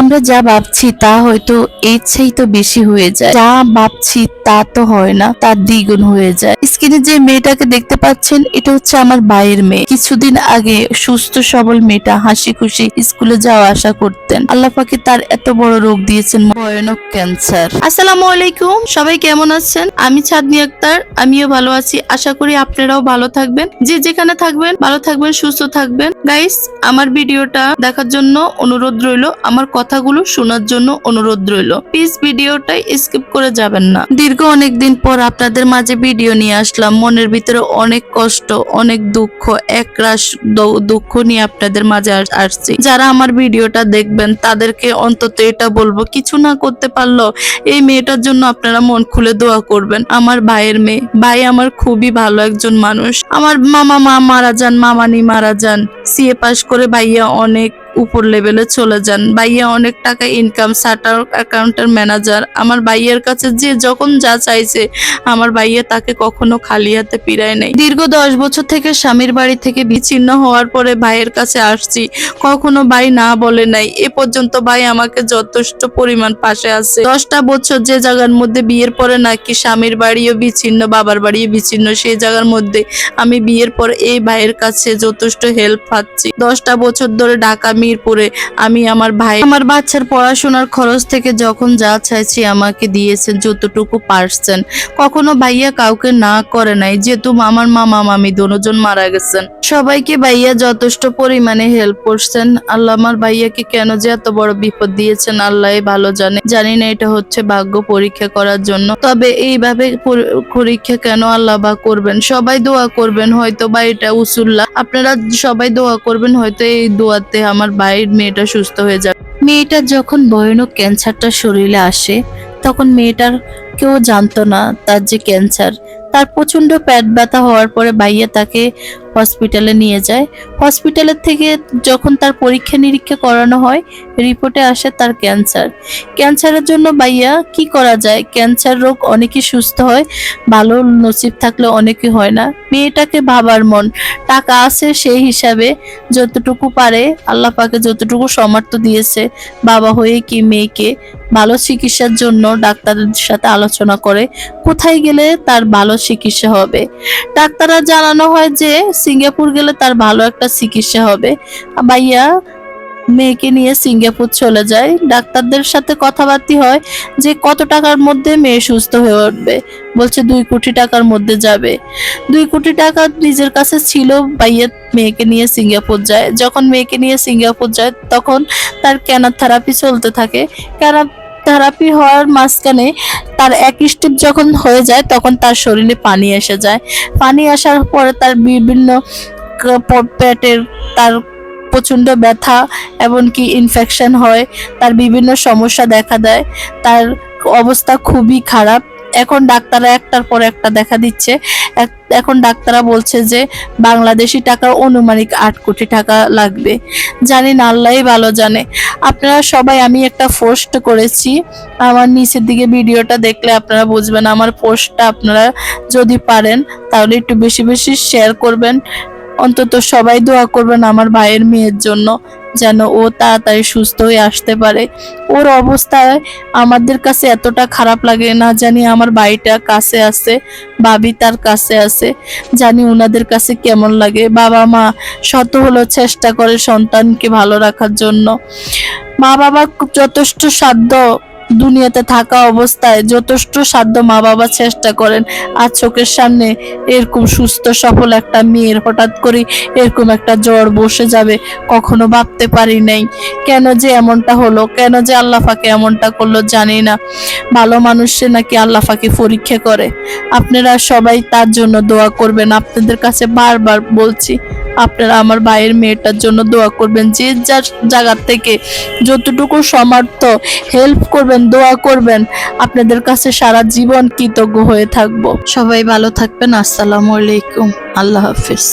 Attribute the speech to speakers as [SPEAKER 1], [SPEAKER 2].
[SPEAKER 1] আমরা যা ভাবছি তা হয়তো এর তো বেশি হয়ে যায়। যা ভাবছি তা তো হয় না তার দ্বিগুণ হয়ে যায়। স্ক্রিনে যে মেয়েটাকে দেখতে পাচ্ছেন, এটা হচ্ছে আমার ভাইয়ের মেয়ে। কিছুদিন আগে সুস্থ, সবল মেয়েটা হাসি খুশি স্কুলে যাওয়া আসা করতেন। আল্লাহ পাকে তার এত বড় রোগ দিয়েছেন, ভয়ানক ক্যান্সার। আসসালামু আলাইকুম, সবাই কেমন আছেন? আমি ছাদনি আক্তার, আমিও ভালো আছি। আশা করি আপনারাও ভালো থাকবেন। যে যেখানে থাকবেন, ভালো থাকবেন, সুস্থ থাকবেন। গাইস আমার ভিডিওটা দেখার জন্য অনুরোধ রইল, আমার কথাগুলো শোনার জন্য অনুরোধ রইল। প্লিজ ভিডিওটাই স্কিপ করে যাবেন না। দীর্ঘ অনেক দিন পর আপনাদের মাঝে ভিডিও নিয়ে আসলাম। মনের ভিতরে অনেক কষ্ট, অনেক দুঃখ, একরাশ দুঃখ নিয়ে আপনাদের মাঝে আসছি। যারা আমার ভিডিওটা দেখবেন, তাদেরকে অন্তত এটা বলব, কিছু না করতে পারল এই মেয়েটার জন্য আপনারা মন খুলে দোয়া করবেন। আমার ভাইয়ের মেয়ে। ভাই আমার খুবই ভালো একজন মানুষ। আমার মামা মা মারা যান, মামানি মারা যান। সিএ পাস করে ভাইয়া অনেক উপর লেভেলে চলে যান। ভাইয়া অনেক টাকা ইনকাম সার্টার অ্যাকাউন্টের ম্যানেজার আমার ভাইয়ের কাছে যে যখন যা চাইছে, আমার ভাইয়া তাকে কখনো খালি হাতে পিরায় নাই। দীর্ঘ দশ বছর থেকে স্বামীর বাড়ি থেকে বিচ্ছিন্ন হওয়ার পরে ভাইয়ের কাছে আসছি। কখনো ভাই না বলে নাই। এ পর্যন্ত ভাই আমাকে যথেষ্ট পরিমাণ পাশে আছে। দশটা বছর যে জায়গার মধ্যে বিয়ের পরে নাকি স্বামীর বাড়িও বিচ্ছিন্ন, বাবার বাড়িও বিচ্ছিন্ন, সেই জায়গার মধ্যে আমি বিয়ের পর এই ভাইয়ের কাছে যথেষ্ট হেল্প পাচ্ছি। দশটা বছর ধরে ঢাকা মিরপুরে। আমি আমার ভাই আমার বাচ্চার পড়াশোনার খরচ থেকে যখন যা চাইছি আমাকে দিয়েছেন যতটুকু পারছেন। কখনো ভাইয়া কাউকে না করে নাই, যেহেতু আমার মামা মামি দুজন মারা গেছেন। সবাইকে ভাইয়া যথেষ্ট পরিমাণে হেল্প করছেন। আল্লাহ আমার ভাইয়াকে কেন যে এত বড় বিপদ দিয়েছেন, আল্লাহ ভালো জানে। জানি না এটা হচ্ছে ভাগ্য পরীক্ষা করার জন্য। তবে এইভাবে পরীক্ষা কেন আল্লাহ বা করবেন? সবাই দোয়া করবেন হয়তো বা এটা উসুল্লাহ। আপনারা সবাই দোয়া করবেন, হয়তো এই দোয়াতে আমার ভাইয়ের মেয়েটা সুস্থ হয়ে যাবে। মেয়েটার যখন ভয়ানক ক্যান্সারটা শরীরে আসে তখন মেয়েটার কেউ জানতো না তার যে ক্যান্সার তার প্রচণ্ড পেট ব্যথা হওয়ার পরে ভাইয়া তাকে হসপিটালে নিয়ে যায়। হসপিটালের থেকে যখন তার পরীক্ষা নিরীক্ষা করানো হয় রিপোর্টে আসে তার ক্যান্সার ক্যান্সারের জন্য ভাইয়া কি করা যায়? ক্যান্সার রোগ অনেকেই সুস্থ হয়, ভালো নসিব থাকলে অনেকে হয় না। মেয়েটাকে ভাবার মন, টাকা আছে সেই হিসাবে যতটুকু পারে, আল্লাহ পাকে যতটুকু সামর্থ্য দিয়েছে, বাবা হয়ে কি মেয়েকে, ভালো চিকিৎসার জন্য ডাক্তারের সাথে আলোচনা করে কোথায় গেলে তার ভালো চিকিৎসা হবে। ডাক্তাররা জানানো হয় যে সিঙ্গাপুর গেলে তার ভালো একটা চিকিৎসা হবে। ভাইয়া, মেয়েকে নিয়ে সিঙ্গাপুর চলে যায়। ডাক্তারদের সাথে কথাবার্তি হয় যে কত টাকার মধ্যে মেয়ে সুস্থ হয়ে উঠবে। বলছে, দুই কোটি টাকার মধ্যে যাবে। দুই কোটি টাকা নিজের কাছে ছিল, ভাইয়া মেয়েকে নিয়ে সিঙ্গাপুর যায়। যখন মেয়েকে নিয়ে সিঙ্গাপুর যায়, তখন তার ক্যানার থেরাপি চলতে থাকে। ক্যানার থেরাপি হওয়ার মাঝখানে তার এক স্টেপ যখন হয়ে যায়, তখন তার শরীরে পানি এসে যায়। পানি আসার পরে তার বিভিন্ন পেটের তার প্রচণ্ড ব্যথা এমনকি ইনফেকশন হয়, তার বিভিন্ন সমস্যা দেখা দেয়। তার অবস্থা খুবই খারাপ। এখন ডাক্তাররা একটার পর একটা দেখা দিচ্ছে। এখন ডাক্তাররা বলছে যে, বাংলাদেশি টাকার অনুমানিক আট কোটি টাকা লাগবে। জানি না, আল্লাহই ভালো জানে। আপনারা সবাই, আমি একটা পোস্ট করেছি। আমার নিচের দিকে ভিডিওটা দেখলে আপনারা বুঝবেন, আমার পোস্টটা আপনারা যদি পারেন, তাহলে একটু বেশি বেশি শেয়ার করবেন। অন্তত সবাই দোয়া করবেন আমার ভাইয়ের মেয়ের জন্য। যেন ও তাড়াতাড়ি সুস্থ হয়ে আসতে পারে। ওর অবস্থায় আমাদের কাছে এতটা খারাপ লাগে না জানি আমার বাড়িটা কাছে আছে, ভাবি তার কাছে আছে, জানি ওনাদের কাছে কেমন লাগে। বাবা মা শত হলো চেষ্টা করে সন্তানকে ভালো রাখার জন্য। মা বাবা যথেষ্ট সাধ্য দুনিয়াতে থাকা অবস্থায় যথেষ্ট সাধ্য মা বাবা চেষ্টা করেন। আর চোখের সামনে এরকম সুস্থ, সফল একটা মেয়ের হঠাৎ করে এরকম একটা জ্বর বসে যাবে, কখনো ভাবতে পারি নাই। কেন যে এমনটা হলো, কেন যে আল্লাহ ফাঁকে এমনটা করল জানি না। ভালো মানুষে নাকি আল্লাহ ফাঁকে পরীক্ষা করে। আপনারা সবাই তার জন্য দোয়া করবেন। আপনাদের কাছে বারবার বলছি আপনারা আমার ভাইয়ের মেয়েটার জন্য দোয়া করবেন, যে যার জায়গার থেকে যতটুকু সমর্থ হেল্প করবেন, দোয়া করবেন, আপনাদের কাছে সারা জীবন কৃতজ্ঞ হয়ে থাকব। সবাই ভালো থাকবেন, আসসালামু আলাইকুম, আল্লাহ হাফিজ।